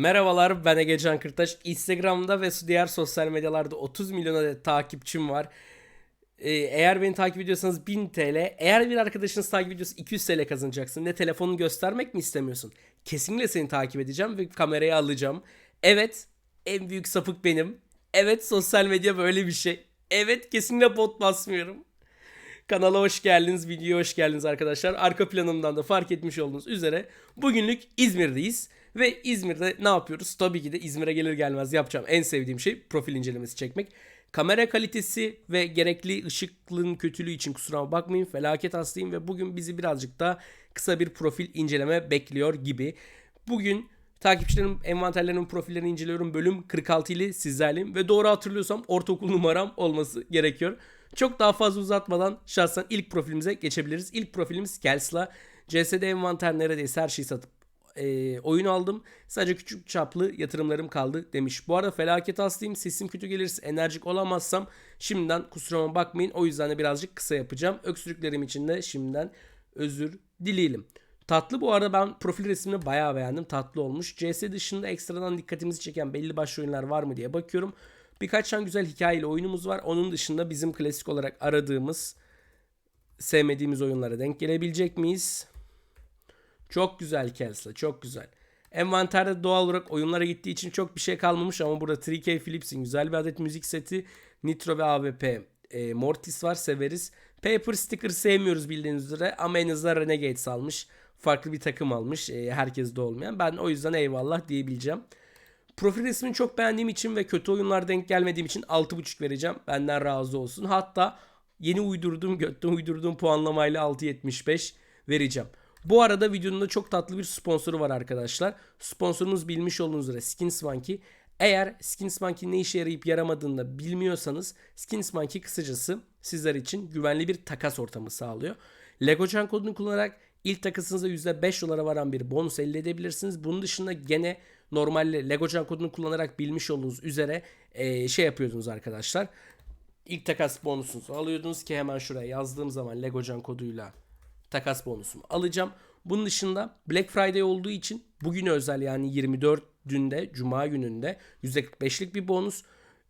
Merhabalar ben Egecan Kırtaş. Instagram'da ve diğer sosyal medyalarda 30 milyon adet takipçim var. Ee, eğer beni takip ediyorsanız 1000 TL. Eğer bir arkadaşınız takip ediyorsa 200 TL kazanacaksın. Ne telefonunu göstermek mi istemiyorsun? Kesinlikle seni takip edeceğim ve kamerayı alacağım. Evet en büyük sapık benim. Evet sosyal medya böyle bir şey. Evet kesinlikle bot basmıyorum. Kanala hoş geldiniz, videoya hoş geldiniz arkadaşlar. Arka planımdan da fark etmiş olduğunuz üzere bugünlük İzmir'deyiz. Ve İzmir'de ne yapıyoruz? Tabii ki de İzmir'e gelir gelmez yapacağım en sevdiğim şey profil incelemesi çekmek. Kamera kalitesi ve gerekli ışıklığın kötülüğü için kusura bakmayın felaket hastayım ve bugün bizi birazcık da kısa bir profil inceleme bekliyor gibi. Bugün takipçilerim envanterlerinin profillerini inceliyorum. Bölüm 46 ile sizlerleyim ve doğru hatırlıyorsam ortaokul numaram olması gerekiyor. Çok daha fazla uzatmadan şahsen ilk profilimize geçebiliriz. İlk profilimiz Kelsla. CSD envanter neredeyse her şeyi satıp e, oyun aldım. Sadece küçük çaplı yatırımlarım kaldı demiş. Bu arada felaket hastayım. Sesim kötü gelirse enerjik olamazsam şimdiden kusuruma bakmayın. O yüzden de birazcık kısa yapacağım. Öksürüklerim için de şimdiden özür dileyelim. Tatlı bu arada ben profil resmini bayağı beğendim. Tatlı olmuş. CS dışında ekstradan dikkatimizi çeken belli başlı oyunlar var mı diye bakıyorum. Birkaç tane güzel hikayeli oyunumuz var. Onun dışında bizim klasik olarak aradığımız sevmediğimiz oyunlara denk gelebilecek miyiz? Çok güzel Kelsey, çok güzel. Envanterde doğal olarak oyunlara gittiği için çok bir şey kalmamış ama burada 3K Philips'in güzel bir adet müzik seti, Nitro ve AWP e, Mortis var severiz. Paper Sticker sevmiyoruz bildiğiniz üzere ama en azından Renegades almış. Farklı bir takım almış. E, herkeste olmayan. Ben o yüzden eyvallah diyebileceğim. Profil resmini çok beğendiğim için ve kötü oyunlar denk gelmediğim için 6.5 vereceğim. Benden razı olsun. Hatta yeni uydurduğum, götten uydurduğum puanlamayla 6.75 vereceğim. Bu arada videonun da çok tatlı bir sponsoru var arkadaşlar. Sponsorumuz bilmiş olduğunuz üzere Skinsmonkey. Eğer Skinsmonkey ne işe yarayıp yaramadığını da bilmiyorsanız Skinsmonkey kısacası sizler için güvenli bir takas ortamı sağlıyor. LegoChan kodunu kullanarak ilk takasınızda %5 dolara varan bir bonus elde edebilirsiniz. Bunun dışında gene normalde LegoChan kodunu kullanarak bilmiş olduğunuz üzere e, şey yapıyordunuz arkadaşlar. İlk takas bonusunuzu alıyordunuz ki hemen şuraya yazdığım zaman LegoChan koduyla takas bonusumu alacağım. Bunun dışında Black Friday olduğu için bugün özel yani 24 dünde Cuma gününde %45'lik bir bonus.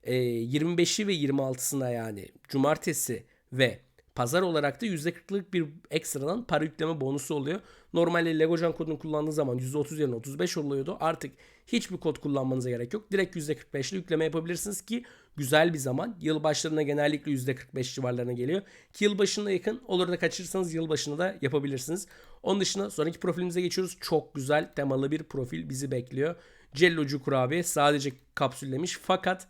E, 25'i ve 26'sına yani Cumartesi ve Pazar olarak da %40'lık bir ekstradan para yükleme bonusu oluyor. Normalde LegoCan kodunu kullandığı zaman %30 yerine 35 oluyordu. Artık hiçbir kod kullanmanıza gerek yok. Direkt %45'li yükleme yapabilirsiniz ki güzel bir zaman. Yıl başlarına genellikle %45 civarlarına geliyor. Ki yıl başına yakın olur da kaçırırsanız yıl başında da yapabilirsiniz. Onun dışında sonraki profilimize geçiyoruz. Çok güzel temalı bir profil bizi bekliyor. Cellocu kurabiye sadece kapsüllemiş fakat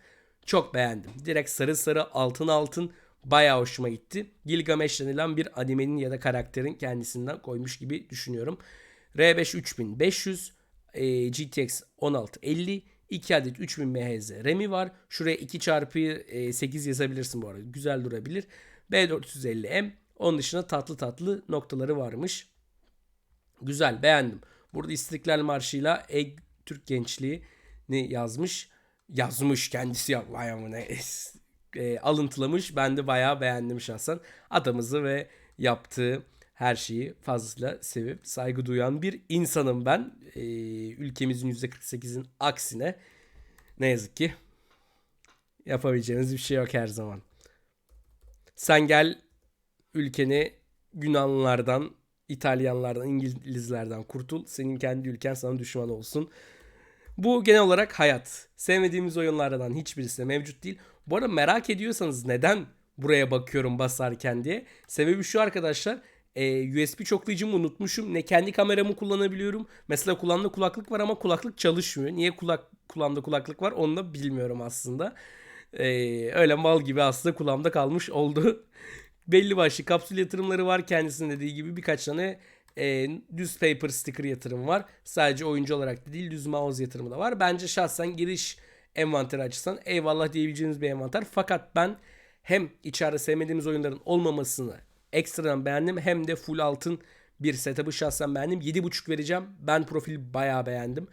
çok beğendim. Direkt sarı sarı altın altın bayağı hoşuma gitti. Gilgamesh denilen bir animenin ya da karakterin kendisinden koymuş gibi düşünüyorum. R5 3500, e, GTX 1650, 2 adet 3000 MHz RAM'i var. Şuraya 2 çarpı 8 yazabilirsin bu arada. Güzel durabilir. B450M. Onun dışında tatlı tatlı noktaları varmış. Güzel beğendim. Burada İstiklal Marşı'yla Eg Türk gençliğini yazmış. Yazmış kendisi ya. Vay amına e, alıntılamış. Ben de bayağı beğendim şahsen. Adamızı ve yaptığı her şeyi fazla sevip saygı duyan bir insanım ben. E, ülkemizin %48'in aksine ne yazık ki yapabileceğimiz bir şey yok her zaman. Sen gel ülkeni Yunanlılardan, İtalyanlardan, İngilizlerden kurtul. Senin kendi ülken sana düşman olsun. Bu genel olarak hayat. Sevmediğimiz oyunlardan hiçbirisi de mevcut değil. Bu arada merak ediyorsanız neden buraya bakıyorum basarken diye. Sebebi şu arkadaşlar. E, USB çoklayıcımı unutmuşum. Ne kendi kameramı kullanabiliyorum. Mesela kulağımda kulaklık var ama kulaklık çalışmıyor. Niye kulak kulağımda kulaklık var onu da bilmiyorum aslında. E, öyle mal gibi aslında kulağımda kalmış oldu. Belli başlı kapsül yatırımları var kendisinin dediği gibi birkaç tane e, düz paper sticker yatırım var. Sadece oyuncu olarak da değil düz mouse yatırımı da var. Bence şahsen giriş envanteri açısından eyvallah diyebileceğiniz bir envanter. Fakat ben hem içeride sevmediğimiz oyunların olmamasını ekstradan beğendim hem de full altın bir setup'ı şahsen beğendim. 7.5 vereceğim. Ben profili bayağı beğendim.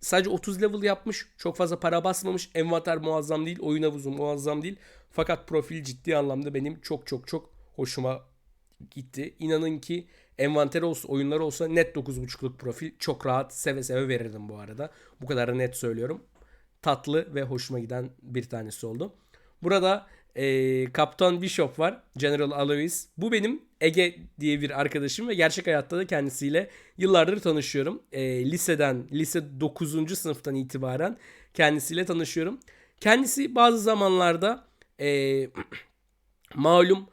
Sadece 30 level yapmış. Çok fazla para basmamış. Envanter muazzam değil. Oyun havuzu muazzam değil. Fakat profil ciddi anlamda benim çok çok çok hoşuma gitti. İnanın ki envanteri olsa, oyunları olsa net 9.5'luk profil çok rahat seve seve verirdim bu arada. Bu kadar da net söylüyorum. Tatlı ve hoşuma giden bir tanesi oldu. Burada e, Kaptan Bishop var. General Alois. Bu benim Ege diye bir arkadaşım ve gerçek hayatta da kendisiyle yıllardır tanışıyorum. E, liseden, lise 9. sınıftan itibaren kendisiyle tanışıyorum. Kendisi bazı zamanlarda e, malum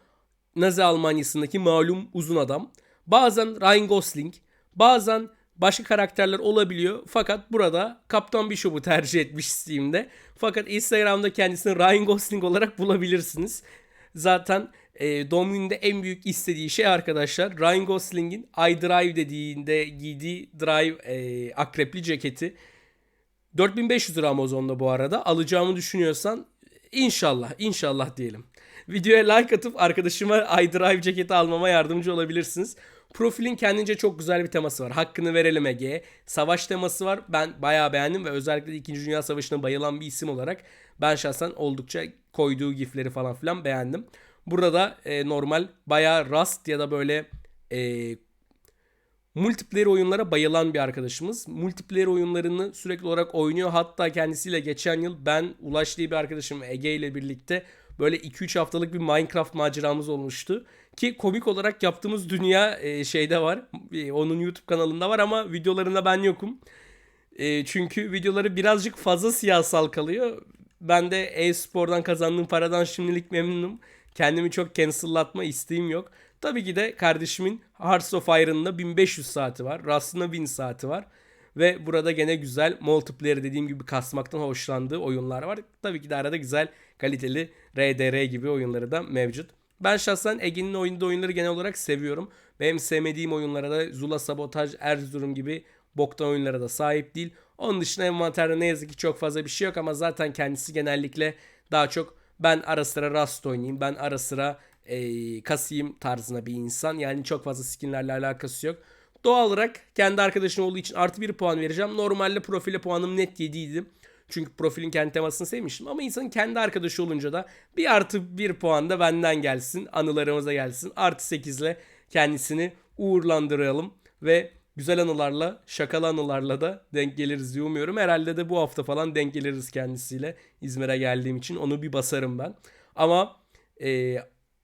Nazi Almanyası'ndaki malum uzun adam. Bazen Ryan Gosling, bazen başka karakterler olabiliyor. Fakat burada Kaptan Bishop'u tercih etmiş Steam'de. Fakat Instagram'da kendisini Ryan Gosling olarak bulabilirsiniz. Zaten e, gününde en büyük istediği şey arkadaşlar Ryan Gosling'in I Drive dediğinde giydiği Drive e, akrepli ceketi. 4500 lira Amazon'da bu arada. Alacağımı düşünüyorsan inşallah inşallah diyelim. Videoya like atıp arkadaşıma iDrive ceketi almama yardımcı olabilirsiniz. Profilin kendince çok güzel bir teması var. Hakkını verelim Ege'ye. Savaş teması var. Ben bayağı beğendim ve özellikle 2. Dünya Savaşı'na bayılan bir isim olarak ben şahsen oldukça koyduğu gifleri falan filan beğendim. Burada da e, normal bayağı Rust ya da böyle e, multiplayer oyunlara bayılan bir arkadaşımız. Multiplayer oyunlarını sürekli olarak oynuyor. Hatta kendisiyle geçen yıl ben Ulaş diye bir arkadaşım Ege ile birlikte böyle 2-3 haftalık bir Minecraft maceramız olmuştu. Ki komik olarak yaptığımız dünya e, şeyde var. E, onun YouTube kanalında var ama videolarında ben yokum. E, çünkü videoları birazcık fazla siyasal kalıyor. Ben de e-spordan kazandığım paradan şimdilik memnunum. Kendimi çok cancel'latma isteğim yok. Tabii ki de kardeşimin Hearts of Iron'da 1500 saati var. Rust'ında 1000 saati var. Ve burada gene güzel multiplayer dediğim gibi kasmaktan hoşlandığı oyunlar var. Tabii ki de arada güzel kaliteli RDR gibi oyunları da mevcut. Ben şahsen Ege'nin oynadığı oyunları genel olarak seviyorum. Benim sevmediğim oyunlara da Zula Sabotaj, Erzurum gibi boktan oyunlara da sahip değil. Onun dışında envanterde ne yazık ki çok fazla bir şey yok ama zaten kendisi genellikle daha çok ben ara sıra Rust oynayayım, ben ara sıra e, kasayım tarzına bir insan. Yani çok fazla skinlerle alakası yok. Doğal olarak kendi arkadaşım olduğu için artı bir puan vereceğim. Normalde profile puanım net 7 idi. Çünkü profilin kendi temasını sevmiştim. Ama insanın kendi arkadaşı olunca da bir artı bir puan da benden gelsin. Anılarımıza gelsin. Artı 8 ile kendisini uğurlandıralım. Ve güzel anılarla, şakalı anılarla da denk geliriz diye umuyorum. Herhalde de bu hafta falan denk geliriz kendisiyle. İzmir'e geldiğim için onu bir basarım ben. Ama e,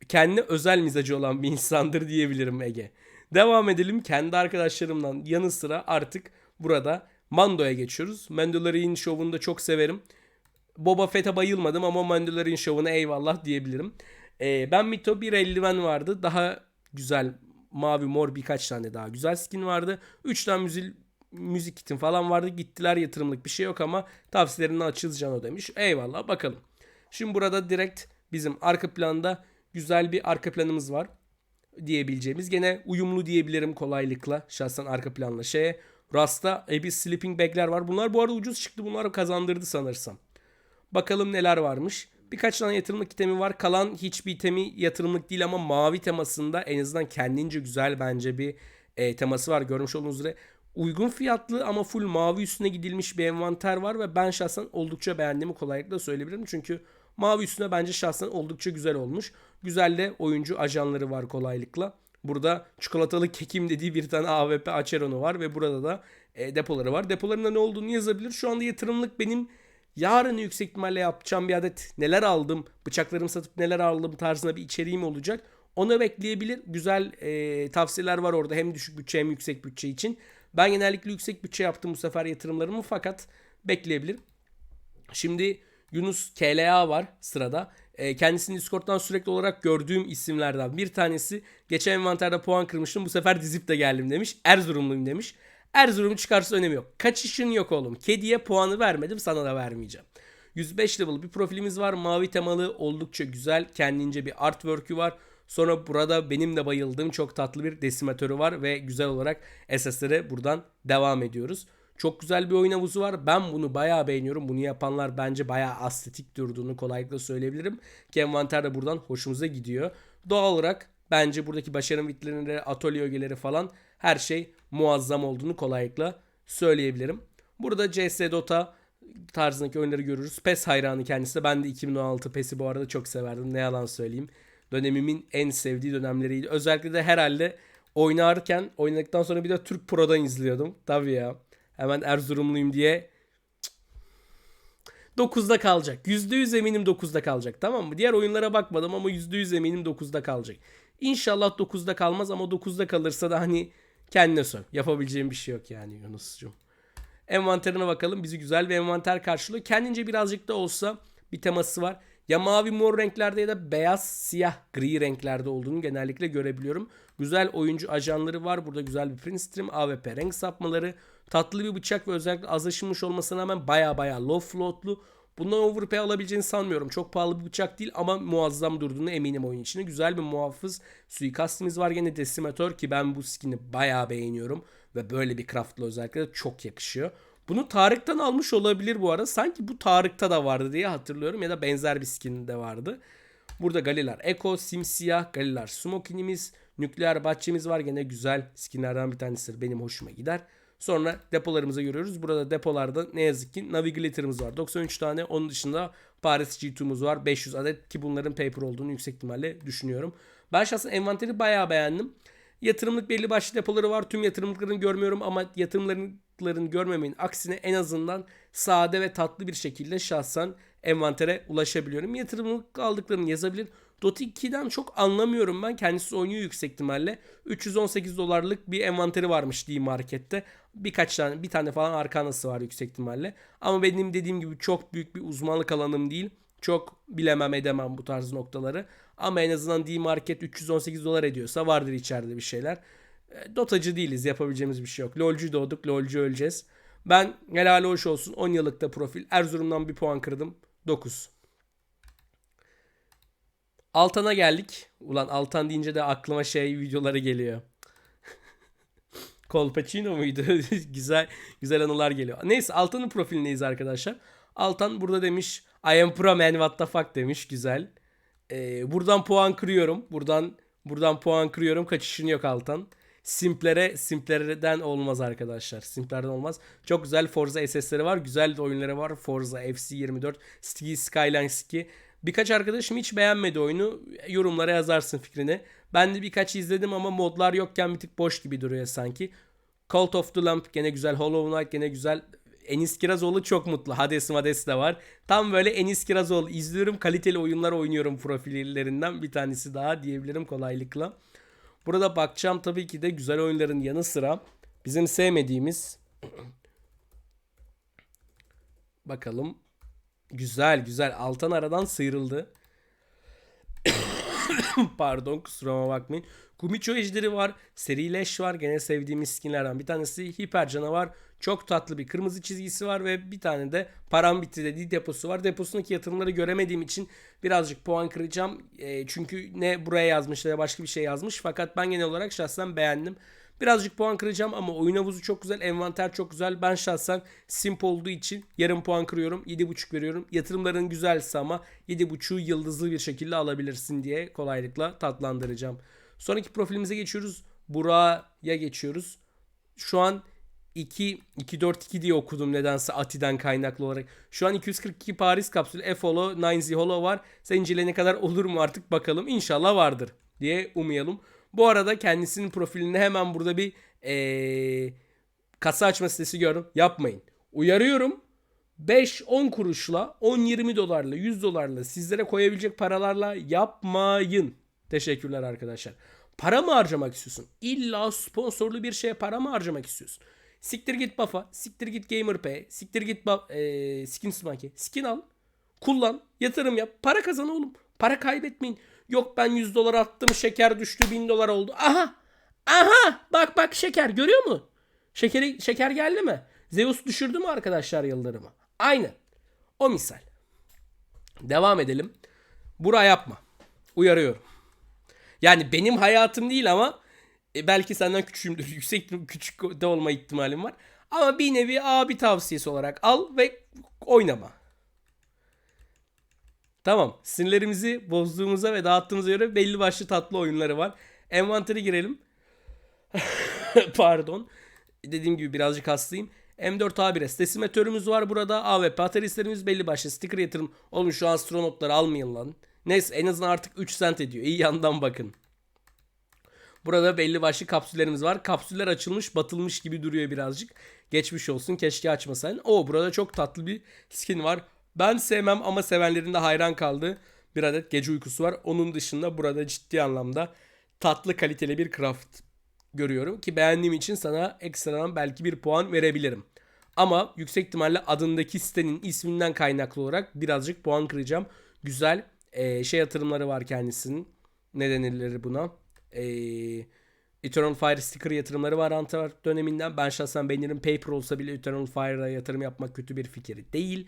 kendi özel mizacı olan bir insandır diyebilirim Ege. Devam edelim. Kendi arkadaşlarımdan yanı sıra artık burada Mando'ya geçiyoruz. Mandalorian şovunu da çok severim. Boba Fett'e bayılmadım ama Mandalorian şovuna eyvallah diyebilirim. Ee, ben Mito bir eldiven vardı. Daha güzel mavi mor birkaç tane daha güzel skin vardı. 3 tane müzik müzik kitim falan vardı. Gittiler yatırımlık bir şey yok ama tavsiyelerini açığız Cano demiş. Eyvallah bakalım. Şimdi burada direkt bizim arka planda güzel bir arka planımız var diyebileceğimiz. Gene uyumlu diyebilirim kolaylıkla şahsen arka planla şeye. Rasta Abyss Sleeping Bag'ler var. Bunlar bu arada ucuz çıktı. Bunlar kazandırdı sanırsam. Bakalım neler varmış. Birkaç tane yatırımlık itemi var. Kalan hiçbir itemi yatırımlık değil ama mavi temasında en azından kendince güzel bence bir e, teması var. Görmüş olduğunuz üzere uygun fiyatlı ama full mavi üstüne gidilmiş bir envanter var ve ben şahsen oldukça beğendiğimi kolaylıkla söyleyebilirim. Çünkü mavi üstüne bence şahsen oldukça güzel olmuş. Güzel de oyuncu ajanları var kolaylıkla. Burada çikolatalı kekim dediği bir tane AWP Acheron'u var ve burada da e, depoları var. Depolarında ne olduğunu yazabilir. Şu anda yatırımlık benim yarın yüksek ihtimalle yapacağım bir adet neler aldım, bıçaklarımı satıp neler aldım tarzında bir içeriğim olacak. Onu bekleyebilir. Güzel e, tavsiyeler var orada hem düşük bütçe hem yüksek bütçe için. Ben genellikle yüksek bütçe yaptım bu sefer yatırımlarımı fakat bekleyebilir. Şimdi Yunus KLA var sırada. E, kendisini Discord'dan sürekli olarak gördüğüm isimlerden bir tanesi. Geçen envanterde puan kırmıştım. Bu sefer dizip de geldim demiş. Erzurumluyum demiş. Erzurum çıkarsa önemi yok. Kaçışın yok oğlum. Kediye puanı vermedim sana da vermeyeceğim. 105 level bir profilimiz var. Mavi temalı oldukça güzel. Kendince bir artwork'ü var. Sonra burada benim de bayıldığım çok tatlı bir desimatörü var ve güzel olarak SS'lere buradan devam ediyoruz. Çok güzel bir oyun havuzu var. Ben bunu bayağı beğeniyorum. Bunu yapanlar bence bayağı estetik durduğunu kolaylıkla söyleyebilirim. Ki envanter de buradan hoşumuza gidiyor. Doğal olarak bence buradaki başarım vitrinleri, atölye ögeleri falan her şey muazzam olduğunu kolaylıkla söyleyebilirim. Burada CS Dota tarzındaki oyunları görürüz. PES hayranı kendisi. Ben de 2016 PES'i bu arada çok severdim. Ne yalan söyleyeyim. Dönemimin en sevdiği dönemleriydi. Özellikle de herhalde oynarken oynadıktan sonra bir de Türk Pro'dan izliyordum. Tabii ya. Hemen Erzurumluyum diye 9'da kalacak. %100 eminim 9'da kalacak. Tamam mı? Diğer oyunlara bakmadım ama %100 eminim 9'da kalacak. İnşallah 9'da kalmaz ama 9'da kalırsa da hani kendine sor. Yapabileceğim bir şey yok yani Yunus'cum. Envanterine bakalım. Bizi güzel bir envanter karşılıyor. Kendince birazcık da olsa bir teması var. Ya mavi mor renklerde ya da beyaz siyah gri renklerde olduğunu genellikle görebiliyorum. Güzel oyuncu ajanları var. Burada güzel bir print stream, AWP renk sapmaları, tatlı bir bıçak ve özellikle az aşınmış olmasına rağmen baya baya low floatlu. Bundan overpay alabileceğini sanmıyorum. Çok pahalı bir bıçak değil ama muazzam durduğunu eminim oyun içinde. Güzel bir muhafız suikastimiz var gene Decimator ki ben bu skin'i bayağı beğeniyorum. Ve böyle bir craftla özellikle çok yakışıyor. Bunu Tarık'tan almış olabilir bu arada. Sanki bu Tarık'ta da vardı diye hatırlıyorum ya da benzer bir skin de vardı. Burada Galilar Echo, simsiyah, Galilar Smokin'imiz, nükleer bahçemiz var. Gene güzel skinlerden bir tanesidir. Benim hoşuma gider. Sonra depolarımıza görüyoruz. Burada depolarda ne yazık ki Navigator'ımız var. 93 tane. Onun dışında Paris G2'muz var. 500 adet ki bunların paper olduğunu yüksek ihtimalle düşünüyorum. Ben şahsen envanteri bayağı beğendim. Yatırımlık belli başlı depoları var. Tüm yatırımlıklarını görmüyorum ama yatırımların görmemenin aksine en azından sade ve tatlı bir şekilde şahsen envantere ulaşabiliyorum. Yatırımlık aldıklarını yazabilir. Dota 2'den çok anlamıyorum ben. Kendisi oynuyor yüksek ihtimalle. 318 dolarlık bir envanteri varmış D markette. Birkaç tane bir tane falan arkanası var yüksek ihtimalle. Ama benim dediğim gibi çok büyük bir uzmanlık alanım değil. Çok bilemem edemem bu tarz noktaları. Ama en azından D-Market 318 dolar ediyorsa vardır içeride bir şeyler. E, Dotacı değiliz yapabileceğimiz bir şey yok. LoL'cu doğduk LoL'cu öleceğiz. Ben helal hoş olsun 10 yıllıkta profil. Erzurum'dan bir puan kırdım. 9. Altan'a geldik. Ulan Altan deyince de aklıma şey videoları geliyor. Colpacino muydu? güzel güzel anılar geliyor. Neyse Altan'ın profilindeyiz arkadaşlar. Altan burada demiş I am pro man what the fuck demiş. Güzel. Ee, buradan puan kırıyorum. Buradan buradan puan kırıyorum. Kaçışın yok Altan. Simplere simplerden olmaz arkadaşlar. Simplerden olmaz. Çok güzel Forza SS'leri var. Güzel de oyunları var. Forza FC24, City Skyline 2. Birkaç arkadaşım hiç beğenmedi oyunu. Yorumlara yazarsın fikrini. Ben de birkaç izledim ama modlar yokken bir tık boş gibi duruyor sanki. Cult of the Lamp gene güzel. Hollow Knight gene güzel. Enis Kirazoğlu çok mutlu. Hades Mades de var. Tam böyle Enis Kirazoğlu izliyorum. Kaliteli oyunlar oynuyorum profillerinden bir tanesi daha diyebilirim kolaylıkla. Burada bakacağım tabii ki de güzel oyunların yanı sıra bizim sevmediğimiz bakalım güzel güzel Altan aradan sıyrıldı. Pardon kusuruma bakmayın. Kumicho ejderi var. Serileş var. Gene sevdiğimiz skinlerden bir tanesi. Hiper canavar. Çok tatlı bir kırmızı çizgisi var ve bir tane de param bitti dediği deposu var. Deposundaki yatırımları göremediğim için birazcık puan kıracağım. E, çünkü ne buraya yazmış ya başka bir şey yazmış. Fakat ben genel olarak şahsen beğendim. Birazcık puan kıracağım ama oyun havuzu çok güzel, envanter çok güzel. Ben şahsen simp olduğu için yarım puan kırıyorum. 7.5 veriyorum. Yatırımların güzelse ama 7.5'u yıldızlı bir şekilde alabilirsin diye kolaylıkla tatlandıracağım. Sonraki profilimize geçiyoruz. Burak'a geçiyoruz. Şu an 2 242 diye okudum nedense Ati'den kaynaklı olarak. Şu an 242 Paris kapsülü F-Holo, 9Z Holo var. Sencile ne kadar olur mu artık bakalım. İnşallah vardır diye umayalım. Bu arada kendisinin profilinde hemen burada bir ee, kasa açma sitesi gördüm. Yapmayın. Uyarıyorum. 5-10 kuruşla 10-20 dolarla 100 dolarla sizlere koyabilecek paralarla yapmayın. Teşekkürler arkadaşlar. Para mı harcamak istiyorsun? İlla sponsorlu bir şeye para mı harcamak istiyorsun? Siktir git Bafa, siktir git GamerPay, siktir git ba- e, Skin Smaki. Skin al, kullan, yatırım yap, para kazan oğlum. Para kaybetmeyin. Yok ben 100 dolar attım şeker düştü 1000 dolar oldu. Aha, aha bak bak şeker görüyor mu? Şekeri, şeker geldi mi? Zeus düşürdü mü arkadaşlar yıldırımı? Aynı. O misal. Devam edelim. Bura yapma. Uyarıyorum. Yani benim hayatım değil ama e, belki senden küçüğümdür. Yüksek küçük de olma ihtimalim var. Ama bir nevi abi tavsiyesi olarak al ve oynama. Tamam. Sinirlerimizi bozduğumuza ve dağıttığımıza göre belli başlı tatlı oyunları var. Envantere girelim. Pardon. Dediğim gibi birazcık hastayım. M4A1S desimetörümüz var burada. AWP ataristlerimiz belli başlı sticker yatırım. Oğlum şu astronotları almayın lan. Neyse en azından artık 3 cent ediyor. İyi yandan bakın. Burada belli başlı kapsüllerimiz var. Kapsüller açılmış batılmış gibi duruyor birazcık. Geçmiş olsun keşke açmasaydın. Oo burada çok tatlı bir skin var. Ben sevmem ama sevenlerin de hayran kaldığı bir adet gece uykusu var. Onun dışında burada ciddi anlamda tatlı kaliteli bir craft görüyorum. Ki beğendiğim için sana ekstradan belki bir puan verebilirim. Ama yüksek ihtimalle adındaki sitenin isminden kaynaklı olarak birazcık puan kıracağım. Güzel e, şey yatırımları var kendisinin. Ne denirleri buna? E, Eternal Fire sticker yatırımları var Antar döneminden. Ben şahsen beğenirim. Paper olsa bile Eternal Fire'a yatırım yapmak kötü bir fikir değil.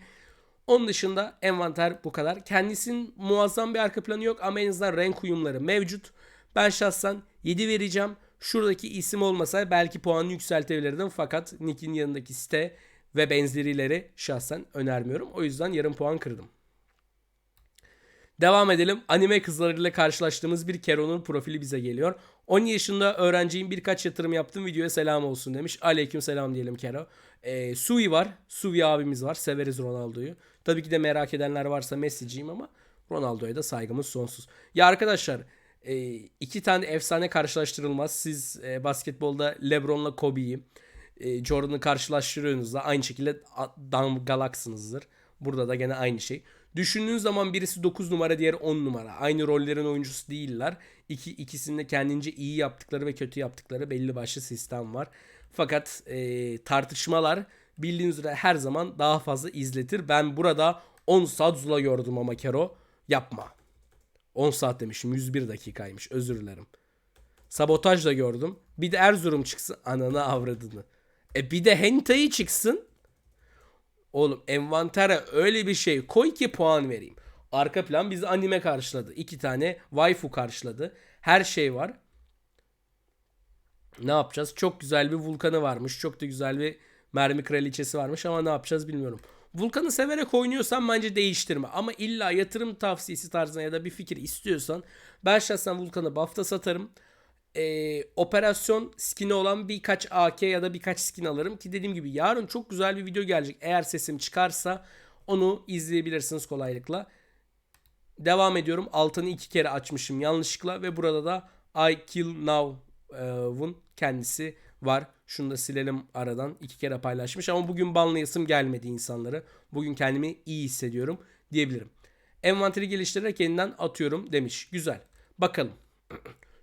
Onun dışında envanter bu kadar. Kendisinin muazzam bir arka planı yok ama en azından renk uyumları mevcut. Ben şahsen 7 vereceğim. Şuradaki isim olmasa belki puanı yükseltebilirdim fakat Nick'in yanındaki site ve benzerileri şahsen önermiyorum. O yüzden yarım puan kırdım. Devam edelim. Anime kızlarıyla karşılaştığımız bir Kero'nun profili bize geliyor. 10 yaşında öğrenciyim birkaç yatırım yaptım videoya selam olsun demiş. Aleyküm selam diyelim Kero. Ee, Sui var. Sui abimiz var. Severiz Ronaldo'yu. Tabii ki de merak edenler varsa Messi'ciyim ama Ronaldo'ya da saygımız sonsuz. Ya arkadaşlar e, iki tane efsane karşılaştırılmaz. Siz e, basketbolda LeBron'la Kobe'yi e, Jordan'ı karşılaştırıyorsunuzda aynı şekilde damgalaksınızdır. Burada da gene aynı şey. Düşündüğün zaman birisi 9 numara diğeri 10 numara. Aynı rollerin oyuncusu değiller. İki, ikisinde kendince iyi yaptıkları ve kötü yaptıkları belli başlı sistem var. Fakat e, tartışmalar bildiğiniz üzere her zaman daha fazla izletir. Ben burada 10 saat Zula gördüm ama Kero yapma. 10 saat demişim 101 dakikaymış özür dilerim. Sabotaj da gördüm. Bir de Erzurum çıksın ananı avradını. E bir de hentai çıksın. Oğlum envantere öyle bir şey koy ki puan vereyim. Arka plan bizi anime karşıladı. İki tane waifu karşıladı. Her şey var. Ne yapacağız? Çok güzel bir vulkanı varmış. Çok da güzel bir mermi kraliçesi varmış ama ne yapacağız bilmiyorum. Vulkanı severek oynuyorsan bence değiştirme. Ama illa yatırım tavsiyesi tarzına ya da bir fikir istiyorsan ben şahsen Vulkan'ı buff'ta satarım. Ee, operasyon skin'i olan birkaç AK ya da birkaç skin alırım. Ki dediğim gibi yarın çok güzel bir video gelecek. Eğer sesim çıkarsa onu izleyebilirsiniz kolaylıkla. Devam ediyorum. Altını iki kere açmışım yanlışlıkla ve burada da I Kill Now'un kendisi var. Şunu da silelim aradan. iki kere paylaşmış ama bugün banlayasım gelmedi insanları. Bugün kendimi iyi hissediyorum diyebilirim. Envanteri geliştirerek yeniden atıyorum demiş. Güzel. Bakalım.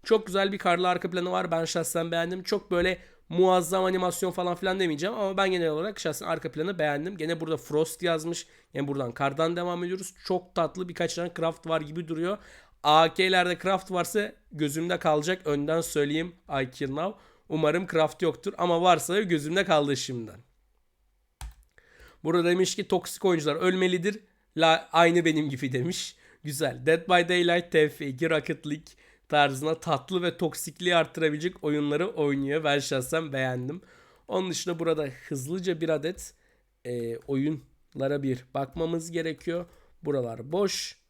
Çok güzel bir karlı arka planı var. Ben şahsen beğendim. Çok böyle muazzam animasyon falan filan demeyeceğim ama ben genel olarak şahsen arka planı beğendim. Gene burada Frost yazmış. Yani buradan kardan devam ediyoruz. Çok tatlı birkaç tane craft var gibi duruyor. AK'lerde craft varsa gözümde kalacak. Önden söyleyeyim I kill now. Umarım craft yoktur ama varsa gözümde kaldı şimdiden. Burada demiş ki toksik oyuncular ölmelidir. La, aynı benim gibi demiş. Güzel. Dead by Daylight TF2 Rocket League tarzına tatlı ve toksikliği arttırabilecek oyunları oynuyor. Ben şahsen beğendim. Onun dışında burada hızlıca bir adet e, oyunlara bir bakmamız gerekiyor. Buralar boş.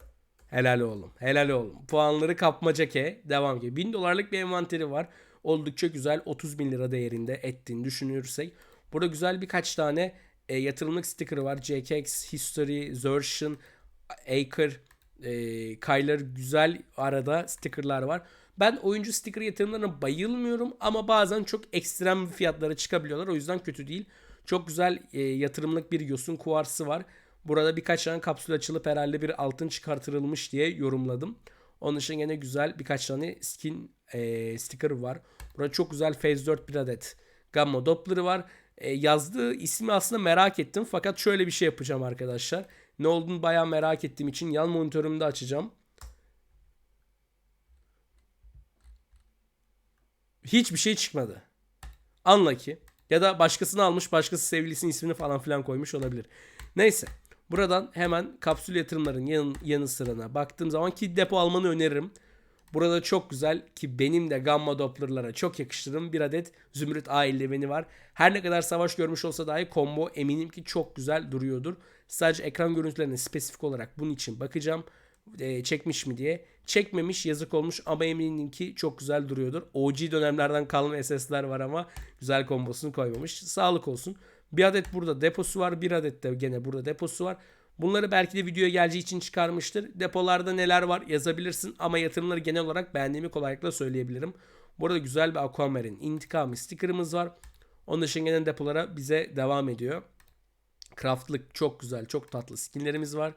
Helal oğlum. Helal oğlum. Puanları kapmaca ke. Devam ki. 1000 dolarlık bir envanteri var. Oldukça güzel. 30 bin lira değerinde ettiğini düşünürsek. Burada güzel birkaç tane e, yatırımlık sticker'ı var. JKX, History, Zertion, Acre, e, Kyler güzel arada sticker'lar var. Ben oyuncu sticker yatırımlarına bayılmıyorum ama bazen çok ekstrem fiyatlara çıkabiliyorlar. O yüzden kötü değil. Çok güzel e, yatırımlık bir yosun kuvarsı var. Burada birkaç tane kapsül açılıp herhalde bir altın çıkartılmış diye yorumladım. Onun için yine güzel birkaç tane skin e, sticker var. Burada çok güzel Phase 4 bir adet Gamma Doppler'ı var. E, yazdığı ismi aslında merak ettim. Fakat şöyle bir şey yapacağım arkadaşlar. Ne olduğunu bayağı merak ettiğim için yan monitörümü de açacağım. Hiçbir şey çıkmadı. Ki. Ya da başkasını almış başkası sevgilisinin ismini falan filan koymuş olabilir. Neyse. Buradan hemen kapsül yatırımların yan, yanı sırana baktığım zaman ki depo almanı öneririm. Burada çok güzel ki benim de gamma dopplerlara çok yakıştırım bir adet zümrüt A eldiveni var. Her ne kadar savaş görmüş olsa dahi combo eminim ki çok güzel duruyordur. Sadece ekran görüntülerine spesifik olarak bunun için bakacağım. E, çekmiş mi diye. Çekmemiş yazık olmuş ama eminim ki çok güzel duruyordur. OG dönemlerden kalma SS'ler var ama güzel kombosunu koymamış. Sağlık olsun. Bir adet burada deposu var. Bir adet de gene burada deposu var. Bunları belki de videoya geleceği için çıkarmıştır. Depolarda neler var yazabilirsin ama yatırımları genel olarak beğendiğimi kolaylıkla söyleyebilirim. Burada güzel bir Aquamarine intikamı sticker'ımız var. Onun dışında gelen depolara bize devam ediyor. Craftlık çok güzel, çok tatlı skinlerimiz var.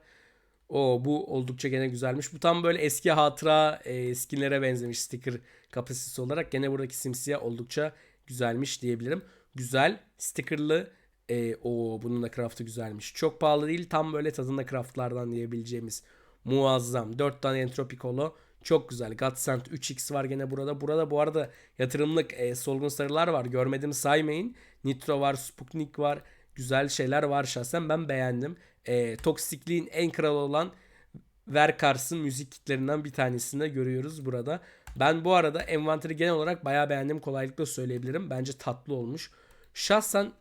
O bu oldukça gene güzelmiş. Bu tam böyle eski hatıra e, skinlere benzemiş sticker kapasitesi olarak. Gene buradaki simsiyah oldukça güzelmiş diyebilirim. Güzel, stickerlı. E, o bunun da craftı güzelmiş. Çok pahalı değil. Tam böyle tadında craftlardan diyebileceğimiz muazzam. 4 tane entropik holo. Çok güzel. Godsend 3x var gene burada. Burada bu arada yatırımlık e, solgun sarılar var. Görmedim saymayın. Nitro var, Sputnik var. Güzel şeyler var şahsen ben beğendim. E, toksikliğin en kralı olan Verkars'ın müzik kitlerinden bir tanesini de görüyoruz burada. Ben bu arada envanteri genel olarak bayağı beğendim. Kolaylıkla söyleyebilirim. Bence tatlı olmuş. Şahsen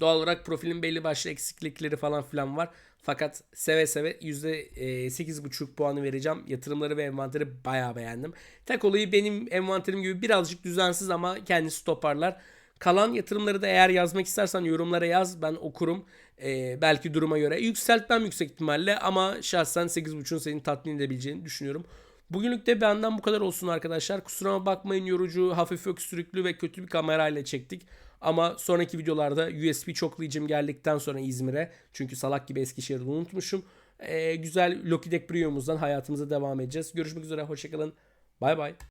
Doğal olarak profilin belli başlı eksiklikleri falan filan var. Fakat seve seve %8,5 puanı vereceğim. Yatırımları ve envanteri bayağı beğendim. Tek olayı benim envanterim gibi birazcık düzensiz ama kendisi toparlar. Kalan yatırımları da eğer yazmak istersen yorumlara yaz. Ben okurum. Ee, belki duruma göre. Yükseltmem yüksek ihtimalle ama şahsen 8.5'un seni tatmin edebileceğini düşünüyorum. Bugünlük de benden bu kadar olsun arkadaşlar. Kusuruma bakmayın yorucu, hafif öksürüklü ve kötü bir kamerayla çektik. Ama sonraki videolarda USB çoklayıcım geldikten sonra İzmir'e çünkü salak gibi Eskişehir'i unutmuşum. Ee, güzel Loki Deck Brio'muzdan hayatımıza devam edeceğiz. Görüşmek üzere hoşçakalın. Bay bay.